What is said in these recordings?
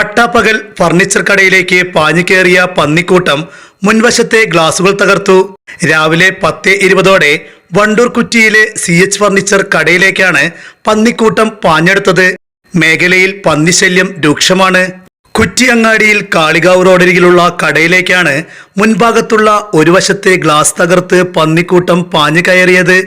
പട്ടാപ്പകൽ ഫർണിച്ചർ കടയിലേക്ക് പാഞ്ഞുകയറിയ പന്നിക്കൂട്ടം മുൻവശത്തെ ഗ്ലാസുകൾ തകർത്തു. രാവിലെ പത്ത് ഇരുപതോടെ വണ്ടൂർ കുറ്റിയിലെ സി എച്ച് ഫർണിച്ചർ കടയിലേക്കാണ് പന്നിക്കൂട്ടം പാഞ്ഞെടുത്തത്. മേഖലയിൽ പന്നിശല്യം രൂക്ഷമാണ്. കുറ്റി അങ്ങാടിയിൽ കാളികാവ് റോഡരികിലുള്ള കടയിലേക്കാണ് മുൻഭാഗത്തുള്ള ഒരു വശത്തെ ഗ്ലാസ് തകർത്ത് പന്നിക്കൂട്ടം പാഞ്ഞു കയറിയത്.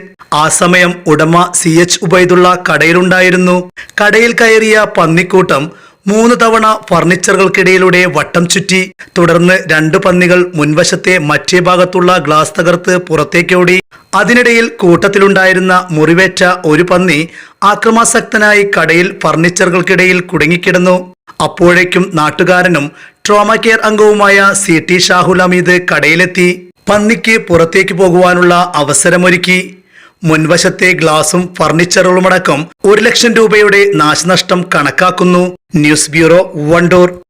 ആ സമയം ഉടമ സി എച്ച് ഉബൈദുള്ള കടയിലുണ്ടായിരുന്നു. കടയിൽ കയറിയ പന്നിക്കൂട്ടം മൂന്ന് തവണ ഫർണിച്ചറുകൾക്കിടയിലൂടെ വട്ടം ചുറ്റി. തുടർന്ന് രണ്ട് പന്നികൾ മുൻവശത്തെ മറ്റേ ഭാഗത്തുള്ള ഗ്ലാസ് തകർത്ത് പുറത്തേക്കോടി. അതിനിടയിൽ കൂട്ടത്തിലുണ്ടായിരുന്ന മുറിവേറ്റ ഒരു പന്നി ആക്രമാസക്തനായി കടയിൽ ഫർണിച്ചറുകൾക്കിടയിൽ കുടുങ്ങിക്കിടന്നു. അപ്പോഴേക്കും നാട്ടുകാരനും ട്രോമ കെയർ അംഗവുമായ സി ടി ഷാഹുൽ അമീദ് കടയിലെത്തി. പന്നിക്ക് പുറത്തേക്ക് പോകുവാനുള്ള അവസരമൊരുക്കി. മുൻവശത്തെ ഗ്ലാസും ഫർണിച്ചറുകളുമടക്കം ഒരു ലക്ഷം രൂപയുടെ നാശനഷ്ടം കണക്കാക്കുന്നു. News bureau Wandoor.